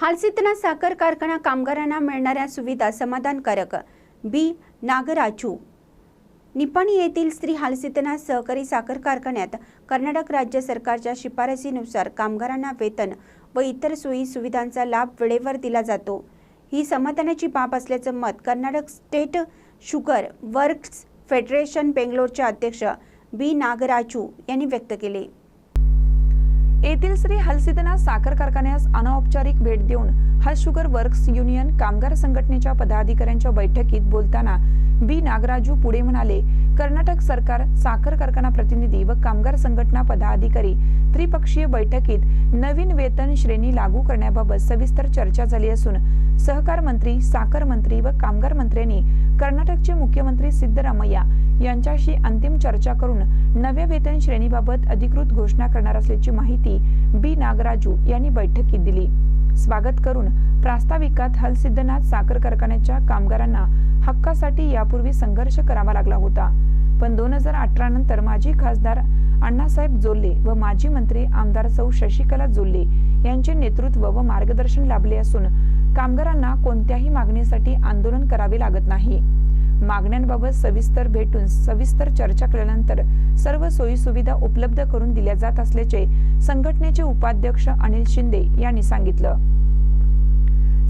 हालसितना साखर कारखाना कामगारांना मिळणाऱ्या सुविधा समाधानकारक. बी. नागराजू. निपाणी येथील स्त्री हालसितना सहकारी साखर कारखान्यात कर्नाटक राज्य सरकारच्या शिफारसीनुसार कामगारांना वेतन व इतर सोयी सुविधांचा लाभ वेळेवर दिला जातो. ही समाधानाची बाब असल्याचं मत Karnataka state sugar works federation बेंगलोरचे अध्यक्ष बी. नागराजू यांनी व्यक्त केले. येथील श्री हलसिदना साखर कारखान्यास अनौपचारिक भेट देऊन हल शुगर वर्क्स युनियन कामगार संघटनेच्या पदाधिकाऱ्यांच्या बैठकीत बोलताना बी नागराजू पुढे म्हणाले कर्नाटक सरकार साखर कारखाना प्रतिनिधी व कामगार संघटना पदाधिकारी त्रिपक्षीय बैठकीत नवीन वेतन श्रेणी लागू करण्याबाबत सविस्तर चर्चा झाली असून सहकार मंत्री साखर मंत्री व कामगार मंत्र्यांनी कर्नाटकचे मुख्यमंत्री सिद्धरामय्या यांच्याशी अंतिम चर्चा करून नव्या वेतन श्रेणीबाबत अधिकृत घोषणा करणार असल्याची माहिती बी. नागराजू यांनी बैठकीत दिली. स्वागत करून प्रास्ताविकात हलसिद्धनाथ साखर कारखान्याच्या कामगारांना हक्कासाठी यापूर्वी संघर्ष करावा लागला होता. पण दोन हजार अठरा नंतर माजी खासदार अण्णासाहेब जोल्ले व माजी मंत्री आमदार सौ शशिकला जोल्ले यांचे नेतृत्व व मार्गदर्शन लाभले असून कामगारांना कोणत्याही मागणीसाठी आंदोलन करावे लागत नाही. मागण्यांबाबत सविस्तर भेटून सविस्तर चर्चा केल्यानंतर सर्व सोयी सुविधा उपलब्ध करून दिल्या जात असल्याचे संघटनेचे उपाध्यक्ष अनिल शिंदे यांनी सांगितलं.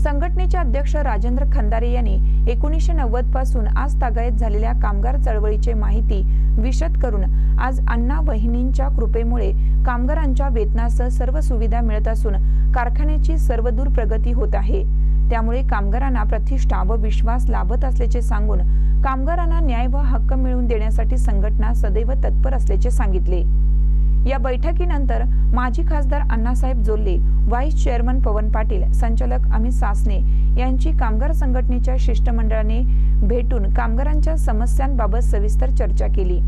संघटनेचे अध्यक्ष राजेंद्र खंदारे यांनी एकोणीसशे नव्वदपासून आज तागायत झालेल्या कामगार चळवळीची माहिती विशद करून आज अण्णा वहिनींच्या कृपेमुळे कामगारांच्या वेतनासह सर्व सुविधा मिळत असून कारखान्याची सर्वदूर प्रगती होत आहे. त्यामुळे कामगारांना प्रतिष्ठा व विश्वास लाभत असल्याचे सांगून कामगारांना न्याय व हक्क मिळवून देण्यासाठी संघटना सदैव तत्पर असल्याचे सांगितले. या बैठकीनंतर माजी खासदार अण्णासाहेब जोल्ले व्हाईस चेअरमन पवन पाटील संचालक अमित सासने यांची कामगार संघटनेच्या शिष्टमंडळाने भेटून कामगारांच्या समस्यांबाबत सविस्तर चर्चा केली.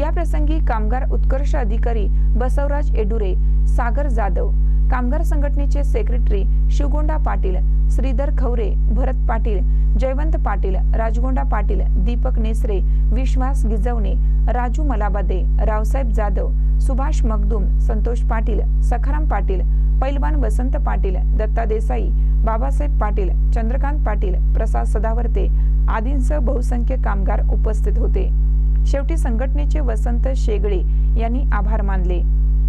या प्रसंगी कामगार उत्कर्ष अधिकारी बसवराज एडुरे सागर जाधव कामगार संघटनेचे सेक्रेटरी शिवगोंडा पाटील श्रीधर खवरे भरत पाटील जयवंत पाटील राजगोंडा पाटील दीपक नेसरे विश्वास गिजवणे राजू मलाबादे रावसाहेब जाधव सुभाष मगदूम संतोष पाटील सखाराम पाटील पैलवान वसंत पाटील दत्ता देसाई बाबासाहेब पाटील चंद्रकांत पाटील प्रसाद सदावर्ते आदींसह बहुसंख्य कामगार उपस्थित होते. शेवटी संघटनेचे वसंत शेगळे यांनी आभार मानले.